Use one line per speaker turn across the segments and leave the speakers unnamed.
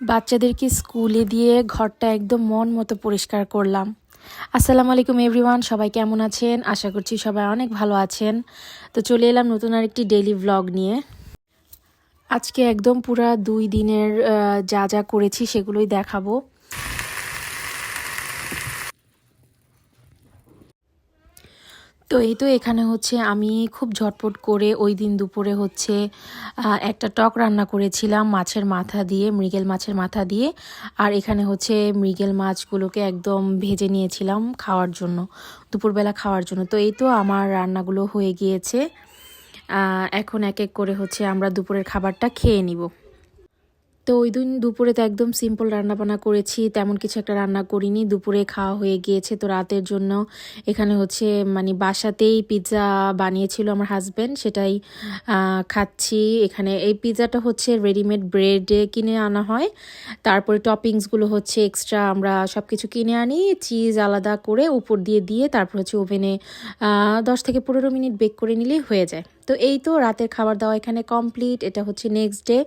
বাচ্চাদেরকে স্কুলে দিয়ে ঘরটা একদম মন মতো পরিষ্কার করলাম। আসসালামু আলাইকুম এভরিওয়ান, সবাই কেমন আছেন? আশা করছি সবাই অনেক ভালো আছেন। তো চলে এলাম নতুন আরেকটি ডেইলি ভ্লগ নিয়ে। আজকে একদম পুরা দুই দিনের যা যা করেছি সেগুলোই দেখাবো। এই তো এখানে হচ্ছে আমি খুব ঝটপট করে ওই দিন দুপুরে হচ্ছে একটা টক রান্না করেছিলাম মাছের মাথা দিয়ে, মৃগেল মাছের মাথা দিয়ে। আর এখানে হচ্ছে মৃগেল মাছগুলোকে একদম ভেজে নিয়েছিলাম খাওয়ার জন্য, দুপুরবেলা খাওয়ার জন্য। তো এই তো আমার রান্নাগুলো হয়ে গিয়েছে। এখন এক এক করে হচ্ছে আমরা দুপুরের খাবারটা খেয়ে নিব। তো ওই দিন দুপুরে তো একদম সিম্পল রান্নাবান্না করেছি, তেমন কিছু একটা রান্না করিনি। দুপুরে খাওয়া হয়ে গিয়েছে তো রাতের জন্য। এখানে হচ্ছে মানে বাসাতেই পিৎজা বানিয়েছিল আমার হাজব্যান্ড সেটাই খাচ্ছি। এখানে এই পিৎজাটা হচ্ছে রেডিমেড ব্রেডে কিনে আনা হয়। তারপরে টপিংসগুলো হচ্ছে এক্সট্রা আমরা সব কিছু কিনে আনি চিজ আলাদা করে উপর দিয়ে দিয়ে তারপর হচ্ছে ওভেনে দশ থেকে পনেরো মিনিট বেক করে নিলেই হয়ে যায়। তো এই তো রাতের খাবার দাওয়া এখানে কমপ্লিট এটা হচ্ছে নেক্সট ডে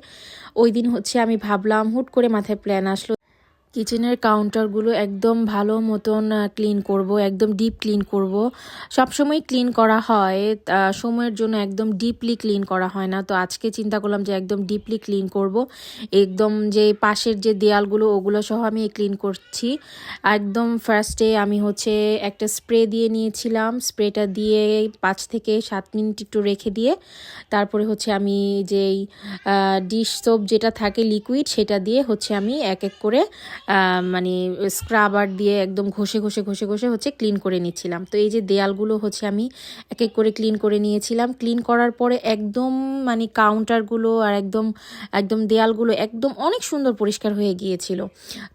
ওই দিন হচ্ছে আমি ভাবলাম, হুট করে মাথায় প্ল্যান আসলো কিচেনের কাউন্টারগুলো একদম ভালো মতন ক্লিন করব, একদম ডিপ ক্লিন করব। সবসময় ক্লিন করা হয় সময়ের জন্য একদম ডিপলি ক্লিন করা হয় না। তো আজকে চিন্তা করলাম যে একদম ডিপলি ক্লিন করব। একদম যে পাশের যে দেয়ালগুলো, ওগুলো সহ আমি ক্লিন করছি। একদম ফার্স্টে আমি হচ্ছে একটা স্প্রে দিয়ে নিয়েছিলাম। স্প্রেটা দিয়ে পাঁচ থেকে সাত মিনিট একটু রেখে দিয়ে, তারপরে হচ্ছে আমি যেই ডিশ সোপ যেটা থাকে লিকুইড, সেটা দিয়ে হচ্ছে আমি এক এক করে মানে স্ক্রাবার দিয়ে একদম ঘষে ঘষে ঘষে ঘষে হচ্ছে ক্লিন করে নিচ্ছিলাম। তো এই যে দেয়ালগুলো হচ্ছে আমি এক এক করে ক্লিন করে নিয়েছিলাম। ক্লিন করার পরে একদম মানে কাউন্টারগুলো আর একদম একদম দেয়ালগুলো একদম অনেক সুন্দর পরিষ্কার হয়ে গিয়েছিল।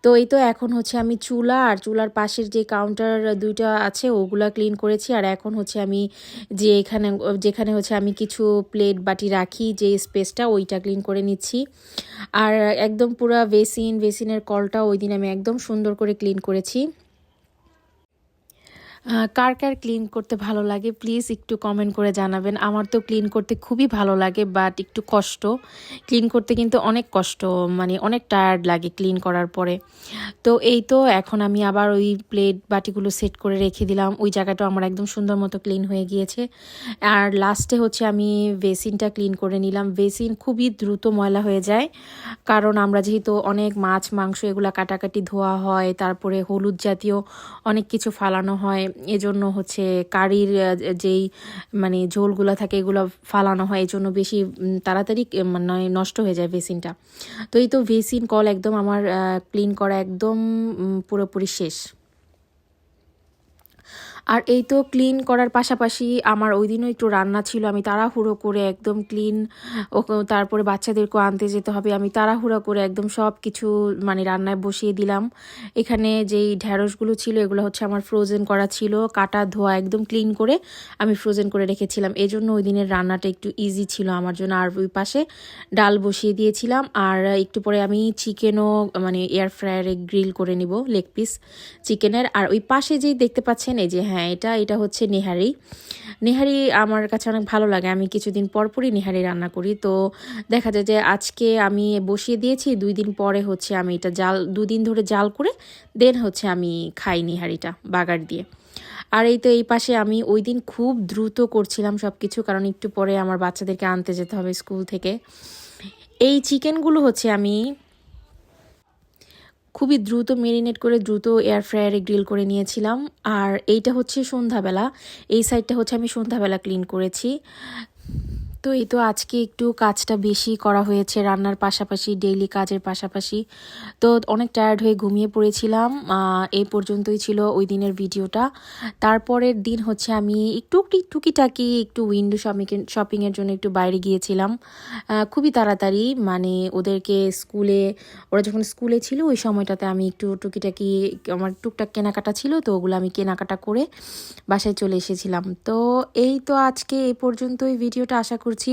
তো এই তো এখন হচ্ছে আমি চুলা আর চুলার পাশের যে কাউন্টার দুইটা আছে ওগুলা ক্লিন করেছি। আর এখন হচ্ছে আমি যে এখানে, যেখানে হচ্ছে আমি কিছু প্লেট বাটি রাখি, যে স্পেসটা ওইটা ক্লিন করে নিচ্ছি। আর একদম পুরো বেসিন, বেসিনের কলটা ওই দিন আমি একদম সুন্দর করে ক্লিন করেছি। কার কার ক্লিন করতে ভালো লাগে? প্লিজ একটু কমেন্ট করে জানাবেন। আমার তো ক্লিন করতে খুবই ভালো লাগে বাট একটু কষ্ট। ক্লিন করতে কিন্তু অনেক কষ্ট মানে অনেক টায়ার্ড লাগে ক্লিন করার পরে। তো এই তো, এখন আমি আবার ওই প্লেট বাটিগুলো সেট করে রেখে দিলাম। ওই জায়গাটা আমার একদম সুন্দর মতো ক্লিন হয়ে গিয়েছে। আর লাস্টে হচ্ছে আমি বেসিনটা ক্লিন করে নিলাম। বেসিন খুবই দ্রুত ময়লা হয়ে যায়। কারণ আমরা যেহেতু অনেক মাছ, মাংস এগুলো কাটাকাটি ধোয়া হয়, তারপরে হলুদ জাতীয় অনেক কিছু ফালানো হয়। এজন্য হচ্ছে কারির যেই মানে ঝোলগুলো থাকে এগুলো ফালানো হয় এই জন্য বেশি তাড়াতাড়ি মানে নষ্ট হয়ে যায় ভেসিনটা। তো এই তো ভেসিন কল একদম আমার ক্লিন করা একদম পুরোপুরি শেষ। আর এই তো ক্লিন করার পাশাপাশি আমার ওই দিনও একটু রান্না ছিল, আমি তাড়াহুড়ো করে একদম ক্লিন ও তারপরে বাচ্চাদেরকে আনতে যেতে হবে, আমি তাড়াহুড়ো করে একদম সব কিছু মানে রান্নায় বসিয়ে দিলাম। এখানে যেই ঢ্যাঁড়সগুলো ছিল, এগুলো হচ্ছে আমার ফ্রোজেন করা ছিল, কাটা ধোয়া একদম ক্লিন করে আমি ফ্রোজেন করে রেখেছিলাম। এই জন্য ওই দিনের রান্নাটা একটু ইজি ছিল আমার জন্য, আর ওই পাশে ডাল বসিয়ে দিয়েছিলাম, আর একটু পরে আমি চিকেনও মানে এয়ার ফ্রায়ারে গ্রিল করে নিব লেগ পিস চিকেনের আর ওই পাশে যেই দেখতে পাচ্ছেন, এই যে হ্যাঁ এটা এটা হচ্ছে নেহারি। নেহারি আমার কাছে অনেক ভালো লাগে। আমি কিছুদিন পর পরই নেহারি রান্না করি। তো দেখা যায় যে আজকে আমি বসিয়ে দিয়েছি, দুই দিন পরে হচ্ছে আমি এটা জাল, দুদিন ধরে জাল করে, দেন হচ্ছে আমি খাই নেহারিটা বাগার দিয়ে। আর এই তো এই পাশে আমি ওই দিন খুব দ্রুত করছিলাম সব কিছু কারণ একটু পরে আমার বাচ্চাদেরকে আনতে যেতে হবে স্কুল থেকে। এই চিকেনগুলো হচ্ছে আমি খুবই দ্রুত মেরিনেট করে দ্রুত এয়ার ফ্রায়ারে গ্রিল করে নিয়েছিলাম। আর এইটা হচ্ছে সন্ধ্যাবেলা। এই সাইডটা হচ্ছে আমি সন্ধ্যাবেলা ক্লিন করেছি। তো এই তো আজকে একটু কাজটা বেশি করা হয়েছে রান্নার পাশাপাশি ডেইলি কাজের পাশাপাশি। তো অনেক টায়ার্ড হয়ে ঘুমিয়ে পড়েছিলাম। এই পর্যন্তই ছিল ওই দিনের ভিডিওটা। তারপরের দিন হচ্ছে আমি একটু টুকিটাকি একটু উইন্ডো শপিং শপিংয়ের জন্য একটু বাইরে গিয়েছিলাম। খুবই তাড়াতাড়ি মানে ওদেরকে স্কুলে, ওরা যখন স্কুলে ছিল ওই সময়টাতে আমি একটু টুকিটাকি আমার টুকটাক কেনাকাটা ছিল, তো ওগুলো আমি কেনাকাটা করে বাসায় চলে এসেছিলাম। তো এই তো আজকে এই পর্যন্তই। ভিডিওটা আশা করছি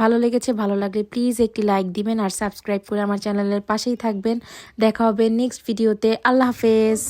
ভালো লেগেছে, ভালো লাগলে প্লিজ একটি লাইক দিবেন আর সাবস্ক্রাইব করে আমার চ্যানেলের পাশেই থাকবেন। দেখা হবে নেক্সট ভিডিওতে আল্লাহ হাফেজ।